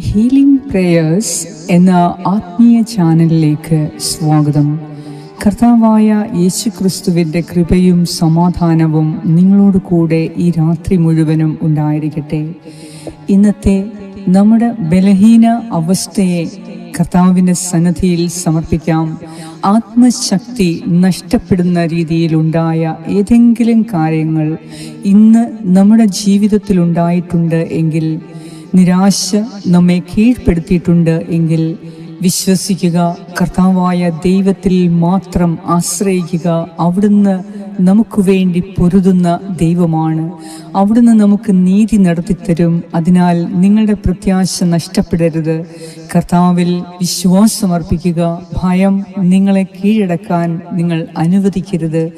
Healing prayers എന്ന ആത്മീയ ചാനലിലേക്ക് സ്വാഗതം. കർത്താവായ യേശു ക്രിസ്തുവിന്റെ കൃപയും സമാധാനവും നിങ്ങളോട് കൂടെ ഈ രാത്രി മുഴുവനും ഉണ്ടായിരിക്കട്ടെ. ഇന്നത്തെ നമ്മുടെ ബലഹീന അവസ്ഥയെ കർത്താവിന്റെ സന്നദ്ധിയിൽ സമർപ്പിക്കാം. ആത്മശക്തി നഷ്ടപ്പെടുന്ന രീതിയിലുണ്ടായ ഏതെങ്കിലും കാര്യങ്ങൾ ഇന്ന് നമ്മുടെ ജീവിതത്തിൽ ഉണ്ടായിട്ടുണ്ട് എങ്കിൽ നിരാശ നമ്മെ കീഴ്പ്പെടുത്തിയിട്ടുണ്ട് എങ്കിൽ വിശ്വസിക്കുക. കർത്താവായ ദൈവത്തിൽ മാത്രം ആശ്രയിക്കുക. അവിടുന്ന് നമുക്ക് വേണ്ടി പൊരുതുന്ന ദൈവമാണ്. അവിടുന്ന് നമുക്ക് നീതി നടത്തിത്തരും. അതിനാൽ നിങ്ങളുടെ പ്രത്യാശ നഷ്ടപ്പെടരുത്. കർത്താവിൽ വിശ്വാസമർപ്പിക്കുക. ഭയം നിങ്ങളെ കീഴടക്കാൻ നിങ്ങൾ അനുവദിക്കരുത്.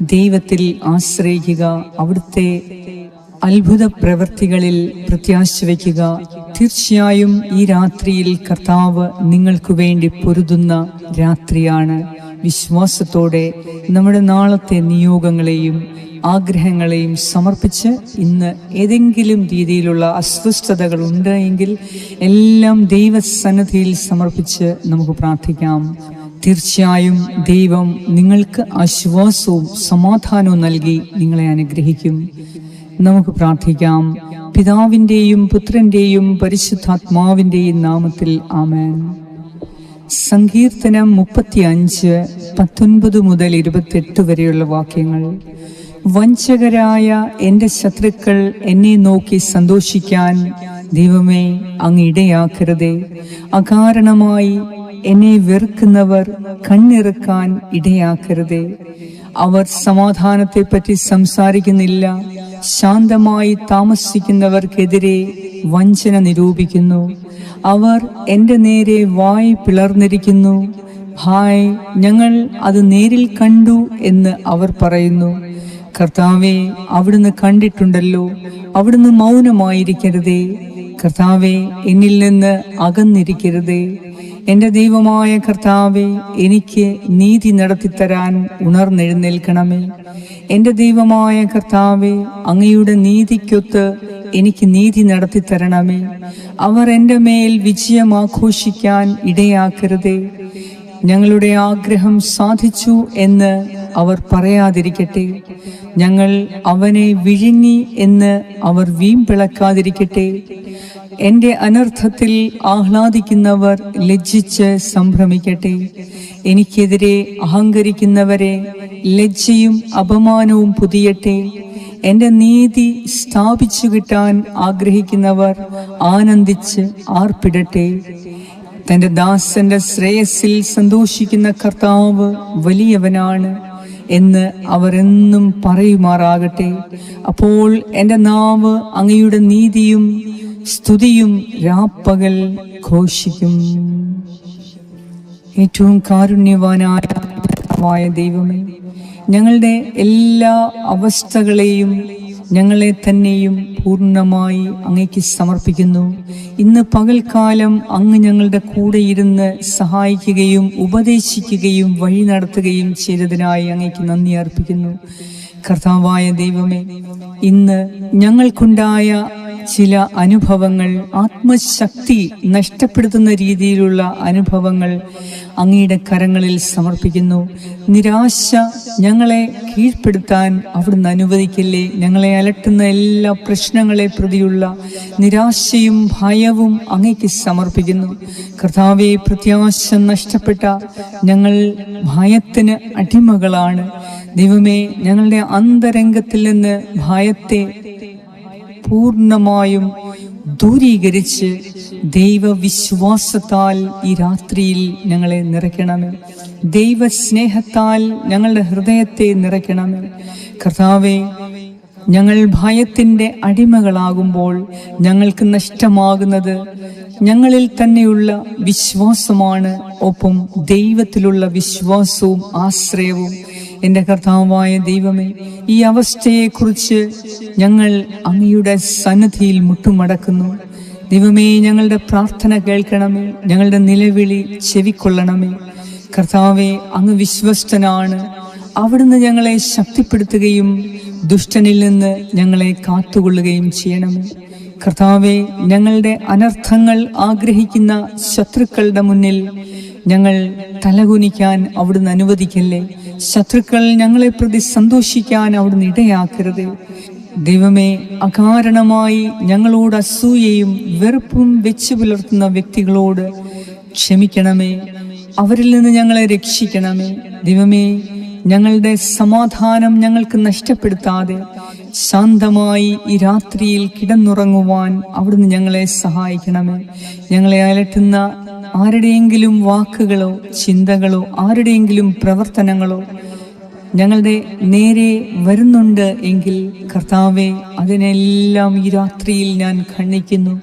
ദൈവത്തിൽ ആശ്രയിക്കുക. അവിടുത്തെ അത്ഭുത പ്രവൃത്തികളിൽ പ്രത്യാശ വയ്ക്കുക. തീർച്ചയായും ഈ രാത്രിയിൽ കർത്താവ് നിങ്ങൾക്കു വേണ്ടി പൊരുതുന്ന രാത്രിയാണ്. വിശ്വാസത്തോടെ നമ്മുടെ നാളത്തെ നിയോഗങ്ങളെയും ആഗ്രഹങ്ങളെയും സമർപ്പിച്ച് ഇന്ന് ഏതെങ്കിലും രീതിയിലുള്ള അസ്വസ്ഥതകൾ ഉണ്ട് എങ്കിൽ എല്ലാം ദൈവസന്നദ്ധിയിൽ സമർപ്പിച്ച് നമുക്ക് പ്രാർത്ഥിക്കാം. തീർച്ചയായും ദൈവം നിങ്ങൾക്ക് ആശ്വാസവും സമാധാനവും നൽകി നിങ്ങളെ അനുഗ്രഹിക്കും. നമുക്ക് പ്രാർത്ഥിക്കാം. പിതാവിന്റെയും പുത്രന്റെയും പരിശുദ്ധാത്മാവിന്റെയും നാമത്തിൽ ആമേൻ. സങ്കീർത്തനം മുപ്പത്തി അഞ്ച് പത്തൊൻപത് മുതൽ ഇരുപത്തെട്ട് വരെയുള്ള വാക്യങ്ങൾ. വഞ്ചകരായ എന്റെ ശത്രുക്കൾ എന്നെ നോക്കി സന്തോഷിക്കാൻ ദൈവമേ അങ് ഇടയാക്കരുതേ. അകാരണമായി എന്നെ വെറുക്കുന്നവർ കണ്ണിറുക്കാൻ ഇടയാക്കരുതേ. അവർ സമാധാനത്തെപ്പറ്റി സംസാരിക്കുന്നില്ല. ശാന്തമായി താമസിക്കുന്നവർക്കെതിരെ വഞ്ചന നിരൂപിക്കുന്നു. അവർ എന്റെ നേരെ വായി പിളർന്നിരിക്കുന്നു. ഹായ് ഞങ്ങൾ അത് നേരിൽ കണ്ടു എന്ന് അവർ പറയുന്നു. കർത്താവെ അവിടുന്ന് കണ്ടിട്ടുണ്ടല്ലോ. അവിടുന്ന് മൗനമായിരിക്കരുതേ. കർത്താവെ എന്നിൽ നിന്ന് അകന്നിരിക്കരുതേ. എന്റെ ദൈവമായ കർത്താവെ എനിക്ക് നീതി നടത്തിത്തരാൻ ഉണർന്നെഴുന്നേൽക്കണമേ. എന്റെ ദൈവമായ കർത്താവെ അങ്ങയുടെ നീതിക്കൊത്ത് എനിക്ക് നീതി നടത്തിത്തരണമേ. അവർ എന്റെ മേൽ വിജയം ആഘോഷിക്കാൻ ഇടയാക്കരുതേ. ഞങ്ങളുടെ ആഗ്രഹം സാധിച്ചു എന്ന് അവർ പറയാതിരിക്കട്ടെ. ഞങ്ങൾ അവനെ വിഴുങ്ങി എന്ന് അവർ വീമ്പിളക്കാതിരിക്കട്ടെ. എന്റെ അനർത്ഥത്തിൽ ആഹ്ലാദിക്കുന്നവർ ലജ്ജിച്ച് സംഭ്രമിക്കട്ടെ. എനിക്കെതിരെ അഹങ്കരിക്കുന്നവരെ ലജ്ജയും അപമാനവും പുതിയട്ടെ. എന്റെ നീതി സ്ഥാപിച്ചു കിട്ടാൻ ആഗ്രഹിക്കുന്നവർ ആനന്ദിച്ച് ആർപ്പിടട്ടെ. തന്റെ ദാസന്റെ ശ്രേയസ്സിൽ സന്തോഷിക്കുന്ന കർത്താവ് വലിയവനാണ് എന്ന് അവർ എന്നും പറയുമാറാകട്ടെ. അപ്പോൾ എന്റെ നാവ് അങ്ങയുടെ നീതിയും സ്തുതിയും രാപ്പകൽ ഘോഷിക്കും. ഏറ്റവും കാരുണ്യവാനായ ദൈവമേ ഞങ്ങളുടെ എല്ലാ അവസ്ഥകളെയും ഞങ്ങളെ തന്നെയും പൂർണമായി അങ്ങയ്ക്ക് സമർപ്പിക്കുന്നു. ഇന്ന് പകൽക്കാലം അങ്ങ് ഞങ്ങളുടെ കൂടെ ഇരുന്ന് സഹായിക്കുകയും ഉപദേശിക്കുകയും വഴി നടത്തുകയും ചെയ്തതിനായി അങ്ങയ്ക്ക് നന്ദി അർപ്പിക്കുന്നു. കർത്താവായ ദൈവമേ ഇന്ന് ഞങ്ങൾക്കുണ്ടായ ചില അനുഭവങ്ങൾ ആത്മശക്തി നഷ്ടപ്പെടുത്തുന്ന രീതിയിലുള്ള അനുഭവങ്ങൾ അങ്ങയുടെ കരങ്ങളിൽ സമർപ്പിക്കുന്നു. നിരാശ ഞങ്ങളെ കീഴ്പ്പെടുത്താൻ അവിടുന്ന് അനുവദിക്കില്ലേ? ഞങ്ങളെ അലട്ടുന്ന എല്ലാ പ്രശ്നങ്ങളെ പ്രതിയുള്ള നിരാശയും ഭയവും അങ്ങയ്ക്ക് സമർപ്പിക്കുന്നു. കർത്താവെ പ്രത്യാശ നഷ്ടപ്പെട്ട ഞങ്ങൾ ഭയത്തിന് അടിമകളാണ്. ദൈവമേ ഞങ്ങളുടെ അന്തരംഗത്തിൽ നിന്ന് ഭയത്തെ പൂർണമായും ദൂരീകരിച്ച് ദൈവവിശ്വാസത്താൽ ഈ രാത്രിയിൽ ഞങ്ങളെ നിറയ്ക്കണമേ ദൈവസ്നേഹത്താൽ ഞങ്ങളുടെ ഹൃദയത്തെ നിറയ്ക്കണമേ കർത്താവെ ഞങ്ങൾ ഭയത്തിന്റെ അടിമകളാകുമ്പോൾ ഞങ്ങൾക്ക് നഷ്ടമാകുന്നത് ഞങ്ങളിൽ തന്നെയുള്ള വിശ്വാസമാണ്. ഒപ്പം ദൈവത്തിലുള്ള വിശ്വാസവും ആശ്രയവും എന്റെ കർത്താവായ ദൈവമേ ഈ അവസ്ഥയെക്കുറിച്ച് ഞങ്ങൾ അങ്ങയുടെ സന്നദ്ധിയിൽ മുട്ടുമടക്കുന്നു. ദൈവമേ ഞങ്ങളുടെ പ്രാർത്ഥന കേൾക്കണമേ ഞങ്ങളുടെ നിലവിളി ചെവിക്കൊള്ളണമേ. കർത്താവെ അങ്ങ് വിശ്വസ്തനാണ്. അവിടുന്ന് ഞങ്ങളെ ശക്തിപ്പെടുത്തുകയും ദുഷ്ടനിൽ നിന്ന് ഞങ്ങളെ കാത്തുകൊള്ളുകയും ചെയ്യണമേ. കർത്താവെ ഞങ്ങളുടെ അനർത്ഥങ്ങൾ ആഗ്രഹിക്കുന്ന ശത്രുക്കളുടെ മുന്നിൽ ഞങ്ങൾ തലകുനിക്കാൻ അവിടുന്ന് അനുവദിക്കല്ലേ? ശത്രുക്കൾ ഞങ്ങളെ പ്രതി സന്തോഷിക്കാൻ അവിടുന്ന് ഇടയാക്കരുത്. ദൈവമേ അകാരണമായി ഞങ്ങളോട് അസൂയയും വെറുപ്പും വെച്ചു പുലർത്തുന്ന വ്യക്തികളോട് ക്ഷമിക്കണമേ. അവരിൽ നിന്ന് ഞങ്ങളെ രക്ഷിക്കണമേ. ദൈവമേ ഞങ്ങളുടെ സമാധാനം ഞങ്ങൾക്ക് നഷ്ടപ്പെടുത്താതെ ശാന്തമായി ഈ രാത്രിയിൽ കിടന്നുറങ്ങുവാൻ അവിടുന്ന് ഞങ്ങളെ സഹായിക്കണമേ. ഞങ്ങളെ അലട്ടുന്ന ആരുടെയെങ്കിലും വാക്കുകളോ ചിന്തകളോ ആരുടെയെങ്കിലും പ്രവർത്തനങ്ങളോ ഞങ്ങളുടെ നേരെ വരുന്നുണ്ട് എങ്കിൽ കർത്താവെ അതിനെല്ലാം ഈ രാത്രിയിൽ ഞാൻ ഖണ്ഡിക്കുന്നു.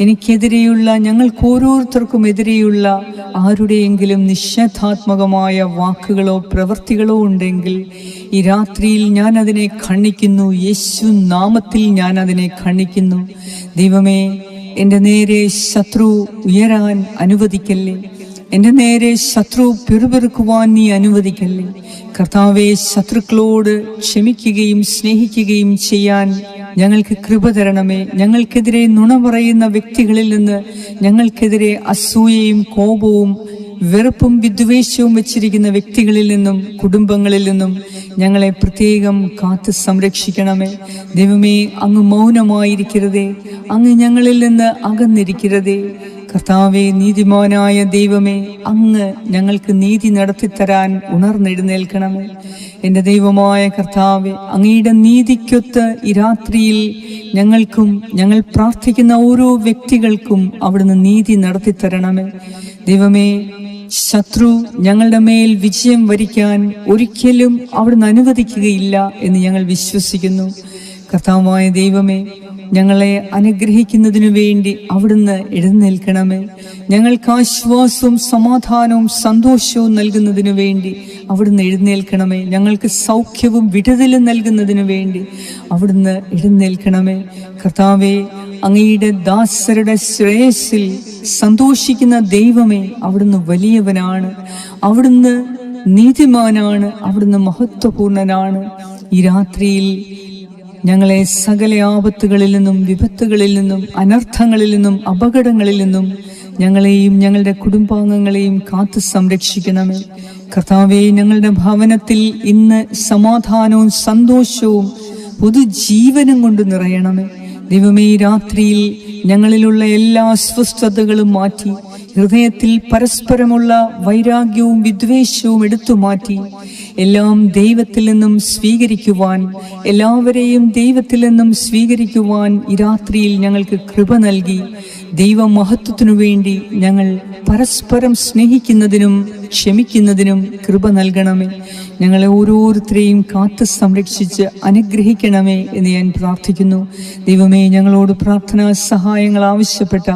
എനിക്കെതിരെയുള്ള ഞങ്ങൾക്ക് ഓരോരുത്തർക്കും എതിരെയുള്ള ആരുടെയെങ്കിലും നിഷേധാത്മകമായ വാക്കുകളോ പ്രവൃത്തികളോ ഉണ്ടെങ്കിൽ ഈ രാത്രിയിൽ ഞാൻ അതിനെ ഖണ്ഡിക്കുന്നു. യേശു നാമത്തിൽ ഞാൻ അതിനെ ഖണ്ഡിക്കുന്നു. ദൈവമേ എന്റെ നേരെ ശത്രു ഉയരാൻ അനുവദിക്കല്ലേ? എന്റെ നേരെ ശത്രു പിറുപിറുക്കുവാൻ നീ അനുവദിക്കല്ലേ? കർത്താവെ ശത്രുക്കളോട് ക്ഷമിക്കുകയും സ്നേഹിക്കുകയും ചെയ്യാൻ ഞങ്ങൾക്ക് കൃപ തരണമേ. ഞങ്ങൾക്കെതിരെ നുണ പറയുന്ന വ്യക്തികളിൽ നിന്ന് ഞങ്ങൾക്കെതിരെ അസൂയയും കോപവും വെറുപ്പും വിദ്വേഷവും വെച്ചിരിക്കുന്ന വ്യക്തികളിൽ നിന്നും കുടുംബങ്ങളിൽ നിന്നും ഞങ്ങളെ പ്രത്യേകം കാത്ത് സംരക്ഷിക്കണമേ. ദൈവമേ അങ്ങ് മൗനമായിരിക്കരുതേ. അങ്ങ് ഞങ്ങളിൽ നിന്ന് അകന്നിരിക്കരുതേ. കർത്താവെ നീതിമാനായ ദൈവമേ അങ്ങ് ഞങ്ങൾക്ക് നീതി നടത്തിത്തരാൻ ഉണർന്നെഴുന്നേൽക്കണമേ. എന്റെ ദൈവമായ കർത്താവെ അങ്ങയുടെ നീതിക്കൊത്ത് ഈ രാത്രിയിൽ ഞങ്ങൾക്കും ഞങ്ങൾ പ്രാർത്ഥിക്കുന്ന ഓരോ വ്യക്തികൾക്കും അവിടുന്ന് നീതി നടത്തിത്തരണമേ. ദൈവമേ ശത്രു ഞങ്ങളുടെ മേൽ വിജയം വരിക്കാൻ ഒരിക്കലും അവിടുന്ന് അനുവദിക്കുകയില്ല എന്ന് ഞങ്ങൾ വിശ്വസിക്കുന്നു. കർത്താവായ ദൈവമേ ഞങ്ങളെ അനുഗ്രഹിക്കുന്നതിനു വേണ്ടി അവിടുന്ന് എഴുന്നേൽക്കണമേ. ഞങ്ങൾക്ക് ആശ്വാസവും സമാധാനവും സന്തോഷവും നൽകുന്നതിനു വേണ്ടി അവിടുന്ന് എഴുന്നേൽക്കണമേ. ഞങ്ങൾക്ക് സൗഖ്യവും വിടുതലും നൽകുന്നതിനു വേണ്ടി അവിടുന്ന് എഴുന്നേൽക്കണമേ. കർത്താവേ അങ്ങയുടെ ദാസരുടെ ശ്രേയസിൽ സന്തോഷിക്കുന്ന ദൈവമേ അവിടുന്ന് വലിയവനാണ്. അവിടുന്ന് നീതിമാനാണ്. അവിടുന്ന് മഹത്വപൂർണനാണ്. ഈ രാത്രിയിൽ ഞങ്ങളെ സകല ആപത്തുകളിൽ നിന്നും വിപത്തുകളിൽ നിന്നും അനർത്ഥങ്ങളിൽ നിന്നും അപകടങ്ങളിൽ നിന്നും ഞങ്ങളെയും ഞങ്ങളുടെ കുടുംബാംഗങ്ങളെയും കാത്തു സംരക്ഷിക്കണമേ. കർത്താവെ ഞങ്ങളുടെ ഭവനത്തിൽ ഇന്ന് സമാധാനവും സന്തോഷവും പുതുജീവനും കൊണ്ട് നിറയണമേ. ദൈവമേ രാത്രിയിൽ ഞങ്ങളിലുള്ള എല്ലാ അസ്വസ്ഥതകളും മാറ്റി ഹൃദയത്തിൽ പരസ്പരമുള്ള വൈരാഗ്യവും വിദ്വേഷവും എടുത്തു മാറ്റി എല്ലാം ദൈവത്തിൽ നിന്നും സ്വീകരിക്കുവാൻ എല്ലാവരെയും ദൈവത്തിൽ നിന്നും സ്വീകരിക്കുവാൻ ഈ രാത്രിയിൽ ഞങ്ങൾക്ക് കൃപ നൽകി. ദൈവമഹത്വത്തിനു വേണ്ടി ഞങ്ങൾ പരസ്പരം സ്നേഹിക്കുന്നതിനും ക്ഷമിക്കുന്നതിനും കൃപ നൽകണമേ. ഞങ്ങളെ ഓരോരുത്തരെയും കാത്ത് സംരക്ഷിച്ച് അനുഗ്രഹിക്കണമേ എന്ന് ഞാൻ പ്രാർത്ഥിക്കുന്നു. ദൈവമേ ഞങ്ങളോട് പ്രാർത്ഥനാ സഹായങ്ങൾ ആവശ്യപ്പെട്ട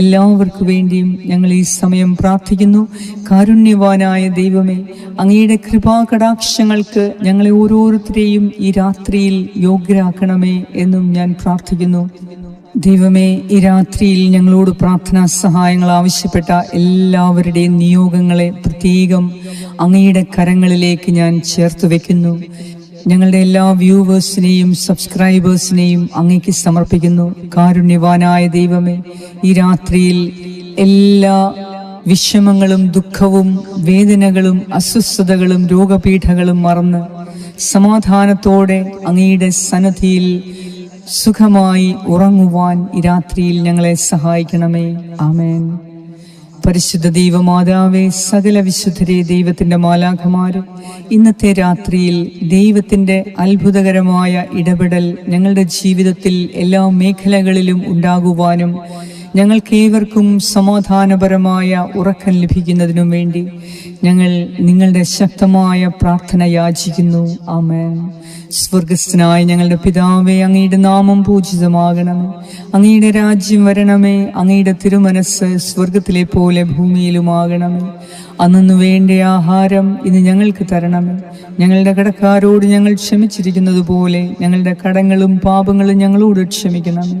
എല്ലാവർക്കു വേണ്ടിയും ഞങ്ങൾ ഈ സമയം പ്രാർത്ഥിക്കുന്നു. കാരുണ്യവാനായ ദൈവമേ അങ്ങയുടെ കൃപാകടാക്ഷങ്ങൾക്ക് ഞങ്ങളെ ഓരോരുത്തരെയും ഈ രാത്രിയിൽ യോഗ്യരാക്കണമേ എന്നും ഞാൻ പ്രാർത്ഥിക്കുന്നു. ദൈവമേ ഈ രാത്രിയിൽ ഞങ്ങളോട് പ്രാർത്ഥനാ സഹായങ്ങൾ ആവശ്യപ്പെട്ട എല്ലാവരുടെയും നിയോഗങ്ങളെ പ്രത്യേകം അങ്ങയുടെ കരങ്ങളിലേക്ക് ഞാൻ ചേർത്ത് വെക്കുന്നു. ഞങ്ങളുടെ എല്ലാ വ്യൂവേഴ്സിനെയും സബ്സ്ക്രൈബേഴ്സിനെയും അങ്ങയ്ക്ക് സമർപ്പിക്കുന്നു. കാരുണ്യവാനായ ദൈവമേ ഈ രാത്രിയിൽ എല്ലാ വിഷമങ്ങളും ദുഃഖവും വേദനകളും അസ്വസ്ഥതകളും രോഗപീഠകളും മറന്ന് സമാധാനത്തോടെ അങ്ങയുടെ സന്നദ്ധിയിൽ സുഖമായി ഉറങ്ങുവാൻ ഈ രാത്രിയിൽ ഞങ്ങളെ സഹായിക്കണമേ. ആമേൻ. പരിശുദ്ധ ദൈവമാതാവേ സകല വിശുദ്ധരെ ദൈവത്തിന്റെ മാലാഖമാര് ഇന്നത്തെ രാത്രിയിൽ ദൈവത്തിന്റെ അത്ഭുതകരമായ ഇടപെടൽ ഞങ്ങളുടെ ജീവിതത്തിൽ എല്ലാ മേഖലകളിലും ഉണ്ടാകുവാനും ഞങ്ങൾക്കേവർക്കും സമാധാനപരമായ ഉറക്കം ലഭിക്കുന്നതിനും വേണ്ടി ഞങ്ങൾ നിങ്ങളുടെ ശക്തമായ പ്രാർത്ഥന യാചിക്കുന്നു. ആമേ സ്വർഗസ്ഥനായ ഞങ്ങളുടെ പിതാവേ അങ്ങയുടെ നാമം പൂജിതമാകണമേ അങ്ങയുടെ രാജ്യം വരണമേ. അങ്ങയുടെ തിരുമനസ് സ്വർഗത്തിലെ പോലെ ഭൂമിയിലുമാകണമേ. അന്നു വേണ്ട ആഹാരം ഇന്ന് ഞങ്ങൾക്ക് തരണമേ. ഞങ്ങളുടെ കടക്കാരോട് ഞങ്ങൾ ക്ഷമിച്ചിരിക്കുന്നത് പോലെ ഞങ്ങളുടെ കടങ്ങളും പാപങ്ങളും ഞങ്ങളോട് ക്ഷമിക്കണമേ.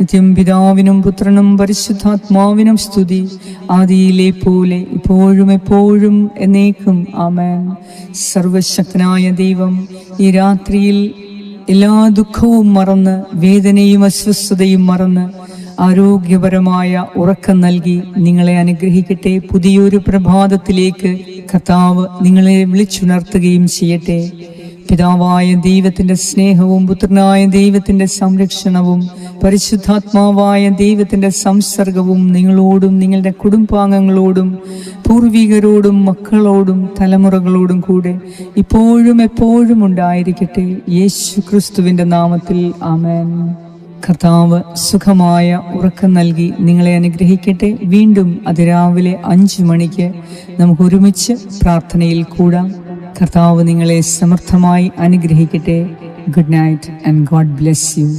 നിത്യം പിതാവിനും പുത്രനും പരിശുദ്ധാത്മാവിനും സ്തുതി. ആദിയിലെ പോലെ ഇപ്പോഴും എപ്പോഴും എന്നേക്കും. ആമേൻ. സർവശക്തനായ ദൈവം ഈ രാത്രിയിൽ എല്ലാ ദുഃഖവും മറന്ന് വേദനയും അസ്വസ്ഥതയും മറന്ന് ആരോഗ്യപരമായ ഉറക്കം നൽകി നിങ്ങളെ അനുഗ്രഹിക്കട്ടെ. പുതിയൊരു പ്രഭാതത്തിലേക്ക് കർത്താവ് നിങ്ങളെ വിളിച്ചുണർത്തുകയും ചെയ്യട്ടെ. പിതാവായ ദൈവത്തിന്റെ സ്നേഹവും പുത്രനായ ദൈവത്തിന്റെ സംരക്ഷണവും പരിശുദ്ധാത്മാവായ ദൈവത്തിന്റെ സംസർഗവും നിങ്ങളോടും നിങ്ങളുടെ കുടുംബാംഗങ്ങളോടും പൂർവികരോടും മക്കളോടും തലമുറകളോടും കൂടെ ഇപ്പോഴും എപ്പോഴും ഉണ്ടായിരിക്കട്ടെ. യേശു ക്രിസ്തുവിന്റെ നാമത്തിൽ ആമേൻ. കർത്താവ് സുഖമായ ഉറക്കം നൽകി നിങ്ങളെ അനുഗ്രഹിക്കട്ടെ. വീണ്ടും അതിരാവിലെ അഞ്ചു മണിക്ക് നമുക്ക് ഒരുമിച്ച് പ്രാർത്ഥനയിൽ കൂടാം. കർത്താവ് നിങ്ങളെ സമർത്ഥമായി അനുഗ്രഹിക്കട്ടെ. Good night and God bless you.